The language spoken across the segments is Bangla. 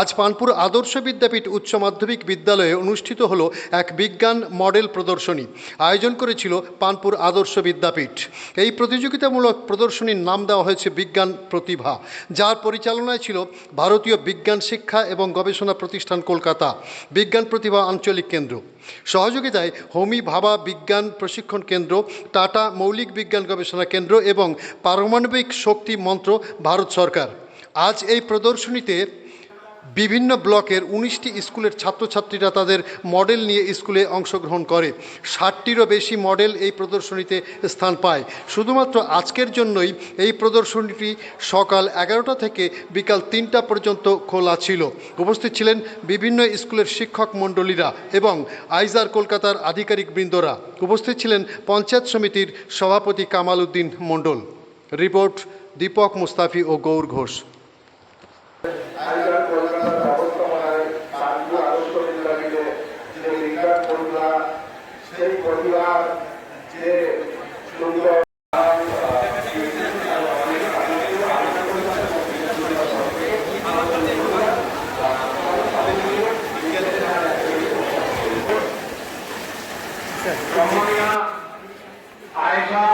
আজ পানপুর আদর্শ বিদ্যাপীঠ উচ্চ মাধ্যমিক বিদ্যালয়ে অনুষ্ঠিত হল এক বিজ্ঞান মডেল প্রদর্শনী। আয়োজন করেছিল পানপুর আদর্শ বিদ্যাপীঠ। এই প্রতিযোগিতামূলক প্রদর্শনীর নাম দেওয়া হয়েছে বিজ্ঞান প্রতিভা, যার পরিচালনায় ছিল ভারতীয় বিজ্ঞান শিক্ষা এবং গবেষণা প্রতিষ্ঠান কলকাতা, বিজ্ঞান প্রতিভা আঞ্চলিক কেন্দ্র। সহযোগিতায় হোমি ভাবা বিজ্ঞান প্রশিক্ষণ কেন্দ্র, টাটা মৌলিক বিজ্ঞান গবেষণা কেন্দ্র এবং পারমাণবিক শক্তি মন্ত্র ভারত সরকার। আজ এই প্রদর্শনীতে বিভিন্ন ব্লকের উনিশটি স্কুলের ছাত্রছাত্রীরা তাদের মডেল নিয়ে স্কুলে অংশগ্রহণ করে। ষাটটিরও বেশি মডেল এই প্রদর্শনীতে স্থান পায়। শুধুমাত্র আজকের জন্যই এই প্রদর্শনীটি সকাল এগারোটা থেকে বিকাল তিনটা পর্যন্ত খোলা ছিল। উপস্থিত ছিলেন বিভিন্ন স্কুলের শিক্ষক মণ্ডলীরা এবং আইজার কলকাতার আধিকারিক বৃন্দরা। উপস্থিত ছিলেন পঞ্চায়েত সমিতির সভাপতি কামাল উদ্দিন মণ্ডল। রিপোর্ট দীপক মুস্তাফি ও গৌর ঘোষ আইজার কলকাতার ব্যবস্থাপনায় কানপুর আদর্শ বিদ্যাপীঠে যে বিজ্ঞান প্রতিভা সেই প্রতিভার যে সুন্দর রমণীয়া আয়েশা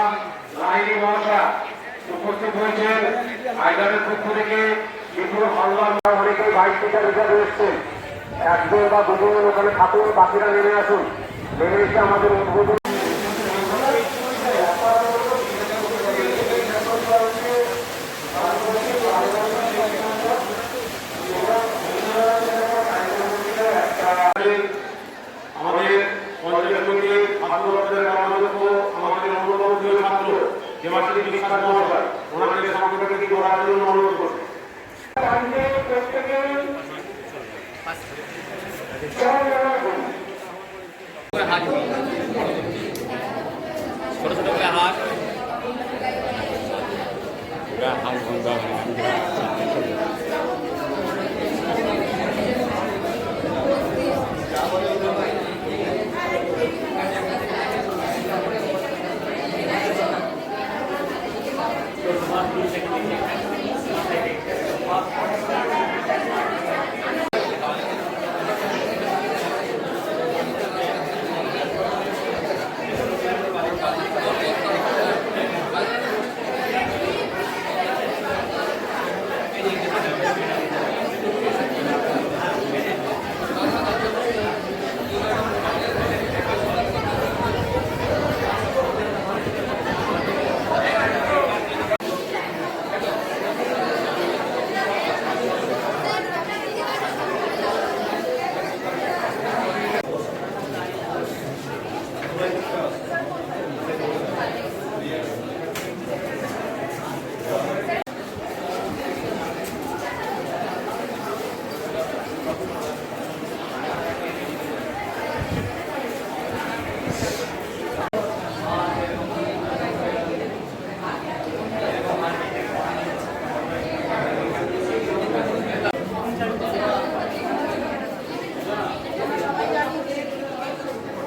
লাহিনী মহাশা উপস্থিত হয়েছেন আইডারের পক্ষ থেকে বিপুল হালদার অনেকে বাইক টিচার হিসাবে এসছেন। একজন বা দুজনের ওখানে থাকুন, বাকিরা নেমে আসুন। নেমে এসে আমাদের উদ্বোধন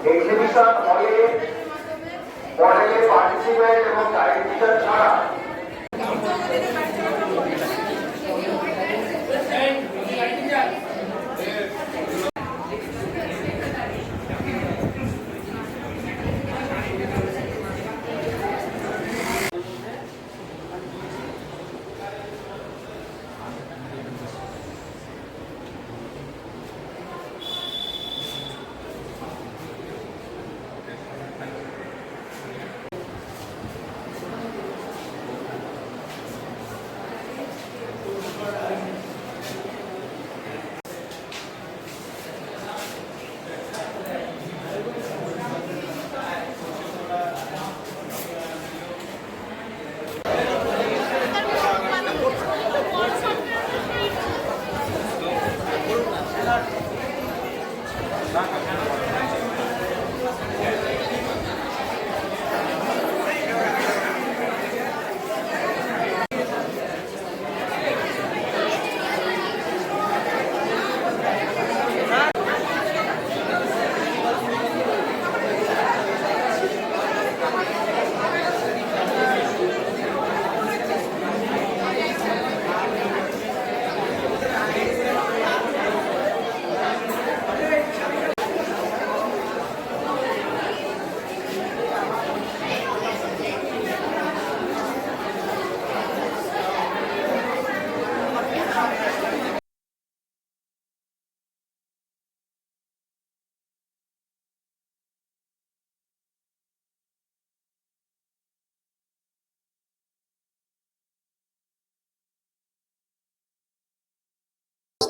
এক্সিবিশন হলে মডেলে পার্টিসিপেন্ট এবং ডাইরেকশন ছাড়া đó,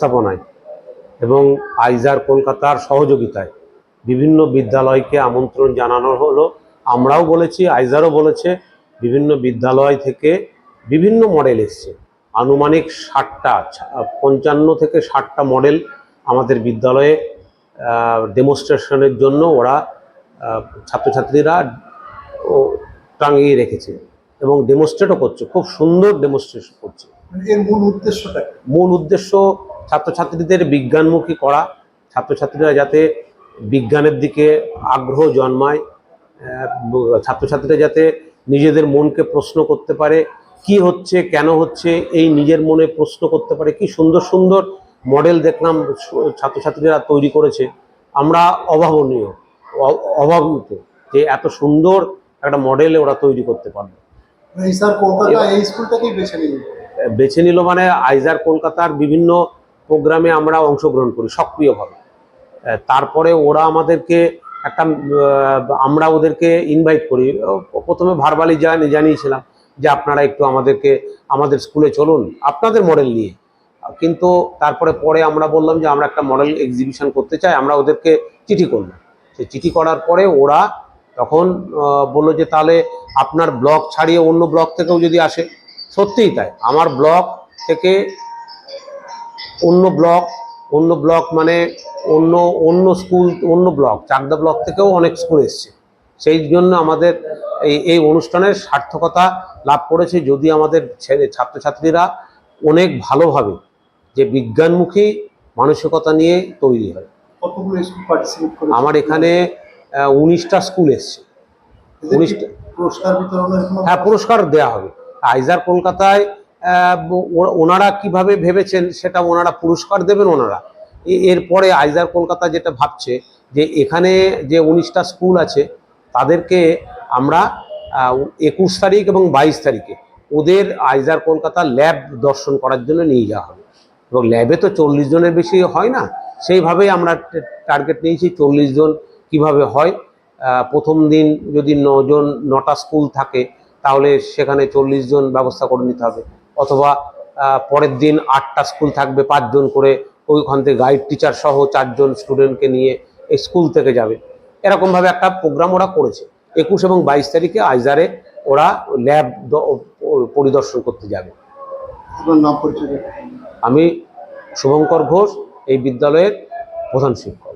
ব্যবস্থাপনায় এবং আইজার কলকাতার সহযোগিতায় বিভিন্ন বিদ্যালয়কে আমন্ত্রণ জানানো হলো। আমরাও বলেছি আইজারও বলেছে বিভিন্ন বিদ্যালয় থেকে বিভিন্ন মডেল এসছে। আনুমানিক ষাটটা পঞ্চান্ন থেকে ষাটটা মডেল আমাদের বিদ্যালয়ে ডেমনস্ট্রেশনের জন্য ওরা ছাত্রছাত্রীরা ও টাঙিয়ে রেখেছে এবং ডেমনস্ট্রেটও করছে। খুব সুন্দর ডেমনস্ট্রেশন করছে। এর মূল উদ্দেশ্যটা মূল উদ্দেশ্য ছাত্রছাত্রীদের বিজ্ঞানমুখী করা ছাত্রছাত্রীরা যাতে বিজ্ঞানের দিকে আগ্রহ জন্মায় ছাত্রছাত্রীরা যাতে নিজেদের মনকে প্রশ্ন করতে পারে কি হচ্ছে কেন হচ্ছে এই নিজের মনে প্রশ্ন করতে পারে কি সুন্দর সুন্দর মডেল দেখলাম ছাত্রছাত্রীরা তৈরি করেছে। আমরা অভাবনীয় অভাবিত যে এত সুন্দর একটা মডেল ওরা তৈরি করতে পারবে বেছে নিল মানে আইজার কলকাতার বিভিন্ন প্রোগ্রামে আমরা অংশগ্রহণ করি সক্রিয়ভাবে। তারপরে ওরা আমাদেরকে একটা আমরা ওদেরকে ইনভাইট করি। প্রথমে ভারবালি জানি, জানিয়েছিলাম যে আপনারা একটু আমাদেরকে, আমাদের স্কুলে চলুন, আপনাদের মডেল নিয়ে। কিন্তু তারপরে পরে আমরা বললাম যে আমরা একটা মডেল এক্সিবিশন করতে চাই, আমরা ওদেরকে চিঠি করলাম সেই চিঠি করার পরে ওরা তখন বলল যে তাহলে আপনার ব্লক ছাড়িয়ে অন্য ব্লক থেকেও যদি আসে, সত্যিই তাই। আমার ব্লক থেকে অন্য ব্লক অন্য ব্লক মানে অন্য অন্য স্কুল অন্য ব্লক চাকদা ব্লক থেকেও অনেক স্কুল এসছে। সেই জন্য আমাদের এই এই অনুষ্ঠানের সার্থকতা লাভ করেছে যদি আমাদের ছেলে ছাত্রছাত্রীরা অনেক ভালোভাবে যে বিজ্ঞানমুখী মানসিকতা নিয়ে তৈরি হয়। আমার এখানে উনিশটা স্কুল এসছে। উনিশটা হ্যাঁ পুরস্কার দেওয়া হবে। আইজার কলকাতায় ওনারা কীভাবে ভেবেছেন সেটা ওনারা পুরস্কার দেবেন ওনারা? এরপরে আইজার কলকাতা যেটা ভাবছে যে এখানে যে উনিশটা স্কুল আছে, তাদেরকে আমরা একুশ তারিখ এবং বাইশ তারিখে ওদের আইজার কলকাতা ল্যাব দর্শন করার জন্য নিয়ে যাওয়া হবে। এবং ল্যাবে তো চল্লিশ জনের বেশি হয় না, সেইভাবেই আমরা টার্গেট নিয়েছি চল্লিশ জন কীভাবে হয়। প্রথম দিন যদি নজন, নটা স্কুল থাকে, তাহলে সেখানে চল্লিশ জন ব্যবস্থা করে নিতে হবে। অথবা পরের দিন আটটা স্কুল থাকবে পাঁচজন করে ওইখান থেকে গাইড টিচার সহ চারজন স্টুডেন্টকে নিয়ে এই স্কুল থেকে যাবে। এরকমভাবে একটা প্রোগ্রাম ওরা করেছে। একুশ এবং বাইশ তারিখে আইজারে ওরা ল্যাব পরিদর্শন করতে যাবে। আমি শুভঙ্কর ঘোষ এই বিদ্যালয়ের প্রধান শিক্ষক।